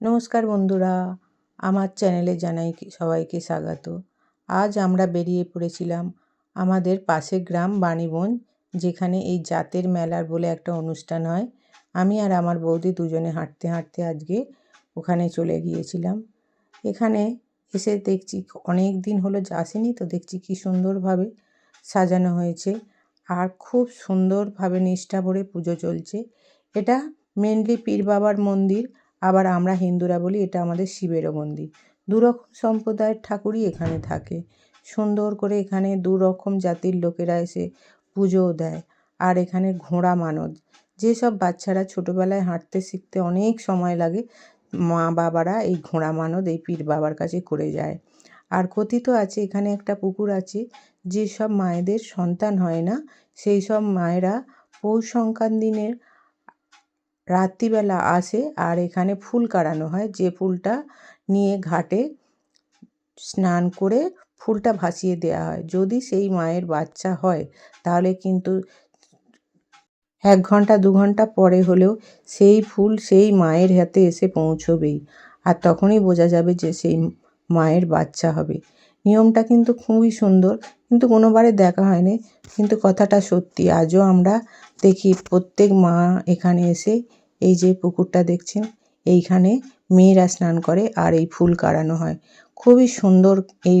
নমস্কার বন্ধুরা, আমার চ্যানেলে জানাই সবাইকে স্বাগত। আজ আমরা বেরিয়ে পড়েছিলাম আমাদের পাশের গ্রাম বাণীবন, যেখানে এই জাতের মেলার বলে একটা অনুষ্ঠান হয়। আমি আর আমার বৌদি দুজনে হাঁটতে হাঁটতে আজকে ওখানে চলে গিয়েছিলাম। এখানে এসে দেখছি, অনেক দিন হলো আসেনি তো দেখছি কি সুন্দরভাবে সাজানো হয়েছে আর খুব সুন্দরভাবে নিষ্ঠা ভরে পুজো চলছে। এটা মেনলি পীর বাবার মন্দির আবার আমরা হিন্দুরা বলি এটা আমাদের শিবেরও মন্দির। দুরকম সম্প্রদায়ের ঠাকুরই এখানে থাকে। সুন্দর করে এখানে দু রকম জাতির লোকেরা এসে পুজোও দেয়। আর এখানে ঘোড়া মানত যেসব বাচ্চারা ছোটোবেলায় হাঁটতে শিখতে অনেক সময় লাগে, মা বাবারা এই ঘোড়া মানত এই পীর বাবার কাছে করে যায়। আর কথিত আছে, এখানে একটা পুকুর আছে, যেসব মায়েদের সন্তান হয় না, সেই সব মায়েরা পৌষ সংক্রান্তিনের রাত্রিবেলা আসে আর এখানে ফুল কাড়ানো হয়। যে ফুলটা নিয়ে ঘাটে স্নান করে ফুলটা ভাসিয়ে দেওয়া হয়। যদি সেই মায়ের বাচ্চা হয়, তাহলে কিন্তু এক ঘণ্টা, দু ঘণ্টা পরে হলেও সেই ফুল সেই মায়ের হাতে এসে পৌঁছবেই। আর তখনই বোঝা যাবে যে সেই মায়ের বাচ্চা হবে। নিয়মটা কিন্তু খুবই সুন্দর, কিন্তু কোনোবারে দেখা হয়নি। কিন্তু কথাটা সত্যি, আজও আমরা দেখি প্রত্যেক মা এখানে এসে এই যে পুকুরটা দেখছেন, এইখানে মেয়েরা স্নান করে আর এই ফুল কাড়ানো হয়। খুবই সুন্দর এই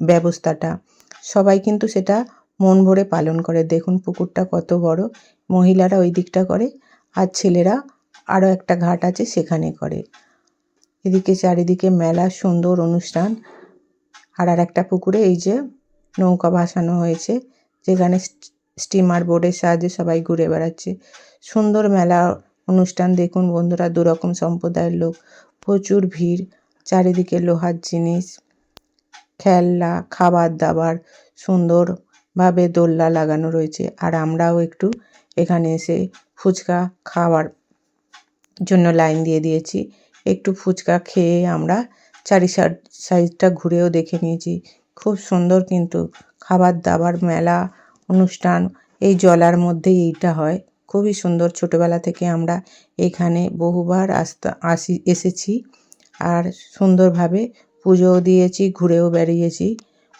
ব্যবস্থাটা। সবাই কিন্তু সেটা মন ভরে পালন করে। দেখুন পুকুরটা কত বড়। মহিলারা ওই দিকটা করে আর ছেলেরা আরও একটা ঘাট আছে সেখানে করে। এদিকে চারিদিকে মেলা সুন্দর অনুষ্ঠান। আর আর একটা পুকুরে এই যে নৌকা ভাসানো হয়েছে, যেখানে স্টিমার বোর্ডের সাহায্যে সবাই ঘুরে বেড়াচ্ছে। সুন্দর মেলা অনুষ্ঠান দেখুন বন্ধুরা, দুরকম সম্প্রদায়ের লোক, প্রচুর ভিড়, চারিদিকে লোহার জিনিস, খেলনা খাবার দাবার সুন্দরভাবে দোলনা লাগানো রয়েছে। আর আমরাও একটু এখানে এসে ফুচকা খাওয়ার জন্য লাইন দিয়ে দিয়েছি। একটু ফুচকা খেয়ে আমরা চারি সাইডটা ঘুরেও দেখে নিয়েছি। খুব সুন্দর কিন্তু খাবার দাবার মেলা, অনুষ্ঠান, এই জলার মধ্যেই এইটা হয়। খুবই সুন্দর। ছোটোবেলা থেকে আমরা এখানে বহুবার আসতা, আসি, এসেছি আর সুন্দরভাবে পুজোও দিয়েছি, ঘুরেও বেরিয়েছি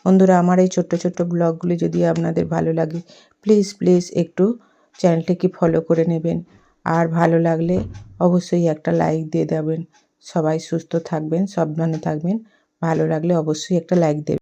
বন্ধুরা, আমার এই ছোট্ট ছোট্ট ব্লগগুলি যদি আপনাদের ভালো লাগে প্লিজ প্লিজ একটু চ্যানেলটিকে ফলো করে নেবেন। আর ভালো লাগলে অবশ্যই একটা লাইক দিয়ে দেবেন। সবাই সুস্থ থাকবেন, সাবধানে থাকবেন। ভালো লাগলে অবশ্যই একটা লাইক দেবেন।